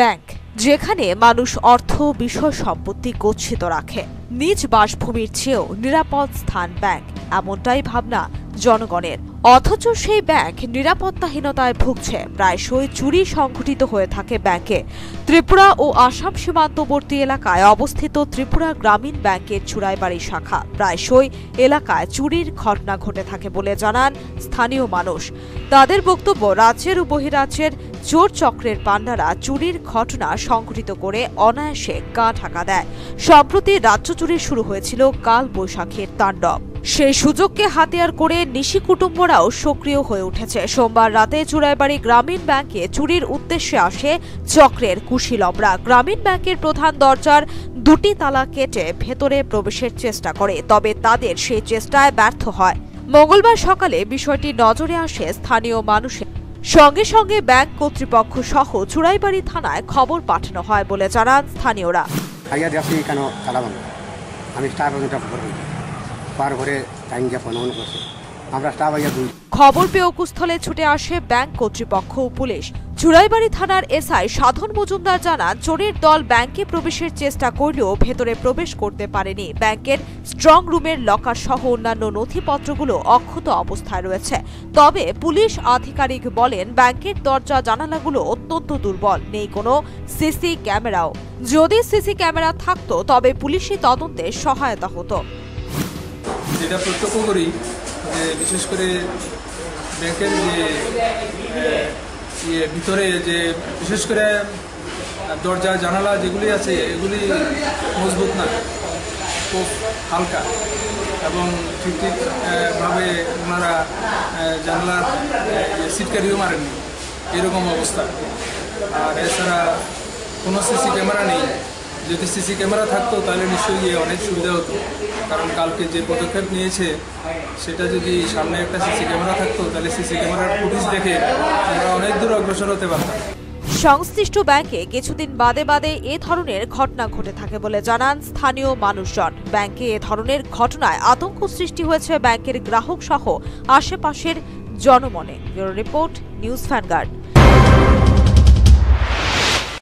Bank, যেখানে মানুষ অর্থ, বিষয় সম্পত্তি গচ্ছিত রাখে। নিজ বাসভূমির চেয়েও নিরাপদ স্থান ব্যাংক, এমনটাই ভাবনা জনগণের। অথচ সেই ব্যাংক নিরাপত্তাহীনতায় ভুগছে। প্রায়শই চুরি সংঘটিত হয়ে থাকে ব্যাংকে। ত্রিপুরা ও আসাম সীমান্তবর্তী এলাকায় অবস্থিত ত্রিপুরা গ্রামীণ ব্যাংকের চুরাইবাড়ি শাখা। প্রায়শই এলাকায় চুরির ঘটনা ঘটে থাকে বলে জানান স্থানীয় মানুষ। তাদের বক্তব্য, রাজ্যের ও বহিরাজ্যের চোর চক্রের পান্ডারা চুরির ঘটনা সংঘটিত করে অনায়াসে গা ঢাকা দেয়। সম্প্রতি রাজ্য চুরি শুরু হয়েছিল কাল বৈশাখের তাণ্ডব। সেই সুযোগকে হাতিয়ার করে নিশি কুটুম্বরাও সক্রিয় হয়ে উঠেছে। সোমবার রাতে চুরাইবাড়ি গ্রামীণ ব্যাংকে চুরির উদ্দেশ্যে আসে চক্রের কুশীলবরা গ্রামীণ ব্যাংকের প্রধান দরজার দুটি তালা কেটে ভেতরে প্রবেশের চেষ্টা করে, তবে তাদের সেই চেষ্টায় ব্যর্থ হয়। মঙ্গলবার সকালে বিষয়টি নজরে আসে স্থানীয় মানুষের। সঙ্গে সঙ্গে ব্যাংক কর্তৃপক্ষ সহ চুরাইবাড়ি থানায় খবর পাঠানো হয় বলে জানান স্থানীয়রা। আমি খবর পেয়ে অকুস্থলে ছুটে আসে ব্যাংক কর্তৃপক্ষ ও পুলিশ। চুরাইবাড়ি থানার এসআই সাধন মজুমদার জানান, চোরের দল ব্যাংকে প্রবেশের চেষ্টা করলেও ভেতরে প্রবেশ করতে পারেনি। ব্যাংকের স্ট্রং রুমের লকার সহ অন্যান্য নথিপত্রগুলো অক্ষত অবস্থায় রয়েছে। তবে পুলিশ আধিকারিক বলেন, ব্যাংকের দরজা জানালাগুলো অত্যন্ত দুর্বল, নেই কোনো সিসি ক্যামেরাও। যদি সিসি ক্যামেরা থাকতো, তবে পুলিশি তদন্তে সহায়তা হতো। যেটা প্রত্যক্ষ করি যে বিশেষ করে ব্যাংকের যে ইয়ে ভিতরে যে, বিশেষ করে দরজা, জানালা যেগুলি আছে, এগুলি মজবুত না, খুব হালকা। এবং ঠিক ঠিকভাবে ওনারা জানালার সিটকারিও মারেননি। এরকম অবস্থা। আর এছাড়া কোনো সিসি ক্যামেরা নেই। যদি সিসি ক্যামেরা থাকতো, তাহলে নিশ্চয়ই গিয়ে অনেক সুবিধা হতো। কারণ কালকে যে পদক্ষেপ নিয়েছে, সেটা যদি সামনে একটা সিসি ক্যামেরা থাকতো, তাহলে সিসি ক্যামেরার ফুটেজ দেখে আমরা অনেক দূর অগ্রসর হতে পারতাম। সংশ্লিষ্ট ব্যাংকে কিছুদিন বাদে বাদে এ ধরনের ঘটনা ঘটে থাকে বলে জানান স্থানীয় মানুষজন। ব্যাংকে এ ধরনের ঘটনায় আতঙ্ক সৃষ্টি হয়েছে ব্যাংকের গ্রাহক সহ আশেপাশের জনমনে। Bureau report, news vanguard